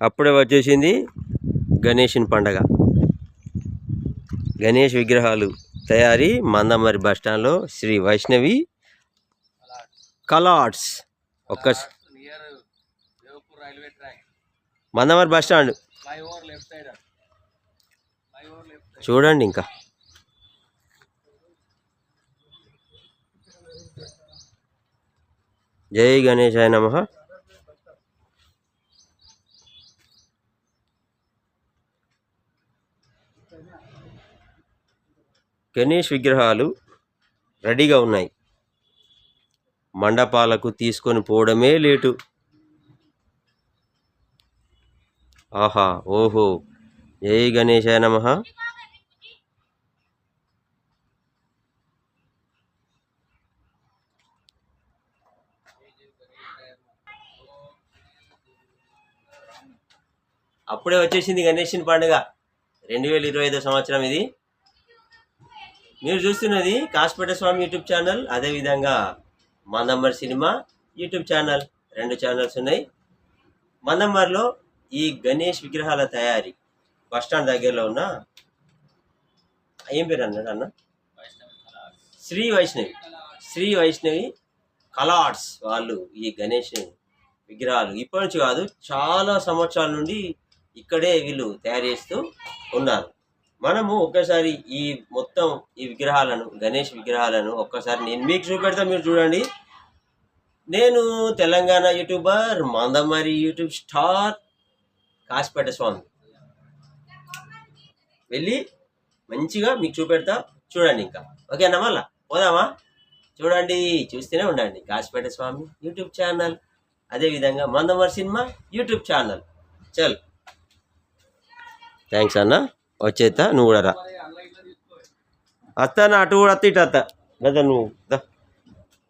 అప్పుడే వచ్చేసింది గణేషుని పండగ. గణేష్ విగ్రహాలు తయారీ మందమరి బస్టాండ్లో శ్రీ వైష్ణవి కలాట్స్. ఒక్క మందమరి బస్టాండ్ చూడండి ఇంకా. జై గణేశాయ నమ. గణేష్ విగ్రహాలు రెడీగా ఉన్నాయి. మండపాలకు తీసుకొని పోవడమే లేటు. ఆహా ఓహో ఏ గణేశాయ నమ? అప్పుడే వచ్చేసింది గణేషన్ పండుగ. రెండు వేల ఇరవై ఐదో సంవత్సరం ఇది. మీరు చూస్తున్నది కాస్పేట స్వామి యూట్యూబ్ ఛానల్ అదేవిధంగా మందమ్మర్ సినిమా యూట్యూబ్ ఛానల్ రెండు ఛానల్స్ ఉన్నాయి. మందమ్మర్లో ఈ గణేష్ విగ్రహాల తయారీ బస్ స్టాండ్ దగ్గరలో ఉన్న ఏం పేరు అన్నాడు అన్న? శ్రీ వైష్ణవి శ్రీ వైష్ణవి కలార్ట్స్ వాళ్ళు ఈ గణేష్ విగ్రహాలు. ఇప్పటి నుంచి కాదు చాలా సంవత్సరాల నుండి ఇక్కడే వీళ్ళు తయారు చేస్తూ ఉన్నారు. మనము ఒక్కసారి ఈ మొత్తం ఈ విగ్రహాలను గణేష్ విగ్రహాలను ఒక్కసారి నేను మీకు చూపెడతా మీరు చూడండి. నేను Telangana YouTuber Mandamarri YouTube star Kasipet Swamy. వెళ్ళి మంచిగా మీకు చూపెడతా చూడండి ఇంకా. ఓకేనా మళ్ళా? పోదామా? చూడండి చూస్తూనే ఉండండి. కాసిపేట స్వామి యూట్యూబ్ ఛానల్ అదేవిధంగా మందమరి సినిమా యూట్యూబ్ ఛానల్. చల్. థ్యాంక్స్ అన్న. వచ్చేత నువ్వు కూడా రా. అత్త అటు కూడా అత్త ఇటు అత్త. లేదా నువ్వు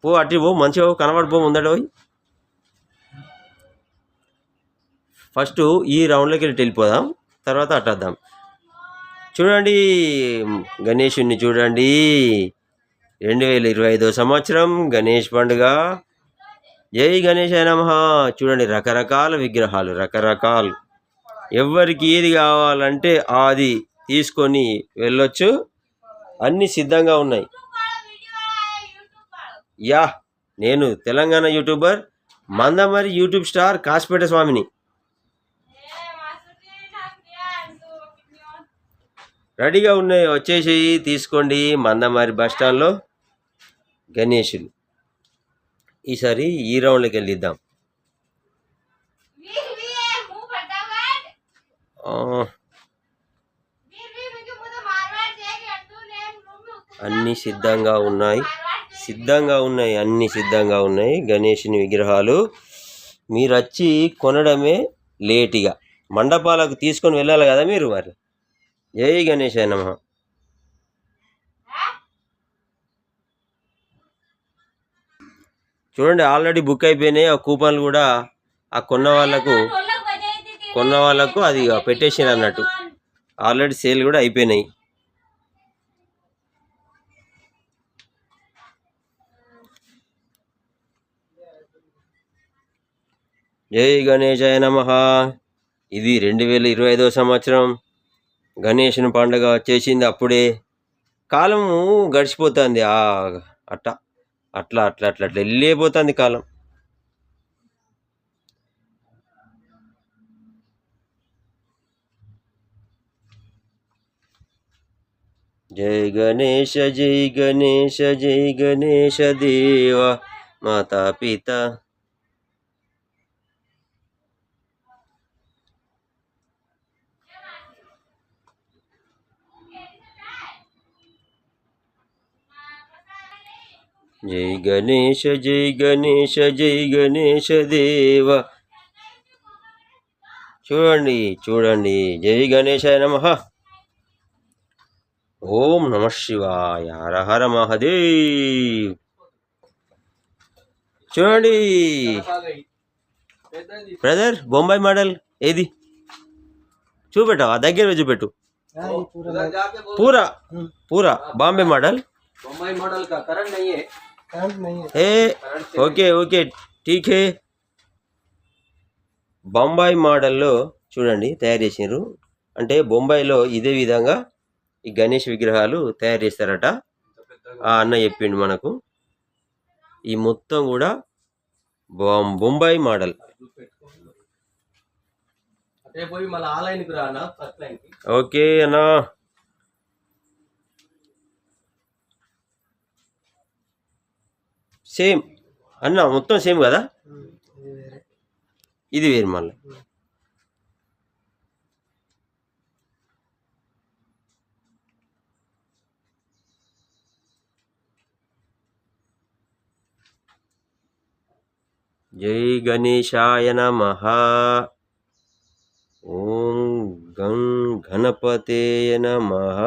పో అటు పో మంచిగా పో, కనబడి పో ముందట పోయి. ఫస్ట్ ఈ రౌండ్లోకి వెళ్ళి వెళ్ళిపోదాం తర్వాత అటు వద్దాం. చూడండి గణేషుణ్ణి చూడండి. రెండు వేల ఇరవై ఐదో సంవత్సరం గణేష్ పండుగ. జై గణేష్ నమః. చూడండి రకరకాల విగ్రహాలు రకరకాలు. ఎవరికి ఏది కావాలంటే అది తీసుకొని వెళ్ళొచ్చు. అన్నీ సిద్ధంగా ఉన్నాయి. యా నేను Telangana YouTuber Mandamarri YouTube star Kasipet స్వామిని. రెడీగా ఉన్నాయి వచ్చేసి తీసుకోండి మందమారి బస్ స్టాండ్లో. గణేషులు ఈసారి ఈ రౌండ్లోకి వెళ్ళిద్దాం ఆ, అన్నీ సిద్ధంగా ఉన్నాయి. సిద్ధంగా ఉన్నాయి అన్నీ సిద్ధంగా ఉన్నాయి. గణేషుని విగ్రహాలు మీరు వచ్చి కొనడమే లేటుగా. మండపాలకు తీసుకొని వెళ్ళాలి కదా మీరు మరి? జై గణేష్ నమ. చూడండి ఆల్రెడీ బుక్ అయిపోయినాయి. ఆ కూపన్లు కూడా ఆ కొన్న వాళ్ళకు కొన్న వాళ్ళకు అది పెట్టేసిన అన్నట్టు ఆల్రెడీ సేల్ కూడా అయిపోయినాయి జై గణేశాయ నమ ఇది రెండు వేల ఇరవై ఐదవ సంవత్సరం గణేషుని పండుగ వచ్చేసింది అప్పుడే కాలము గడిచిపోతుంది ఆ అట్ట అట్లా అట్లా అట్లా అట్లా వెళ్ళిపోతుంది కాలం జై గణేశ జై గణేశ జై గణేశ దేవ మాతా పిత జై గణేశ జై గణేశ జై గణేశ దేవ చూడండి చూడండి జై గణేశాయ నమ ఓం నమ శివాయ హరహర మహదేవ్. చూడండి. బ్రదర్ బొంబాయి మోడల్ ఏది? చూపెట్టు ఆ దగ్గర చూపెట్టు పూరా పూరా బాంబే మోడల్. ఏ ఓకే ఓకే టీకే. బొంబాయి మోడల్లో చూడండి తయారు చేసినారు. అంటే బొంబాయిలో ఇదే విధంగా ఈ గణేష్ విగ్రహాలు తయారు చేస్తారట. ఆ అన్న చెప్పిండు మనకు. ఈ మొత్తం కూడా బొం- బొంబాయి మోడల్. ఓకే అన్నా. సేమ్ అన్న మొత్తం సేమ్ కదా? ఇది వేరు. మళ్ళీ. जय गणेशाय नमः। ॐ गं गणपते नमः।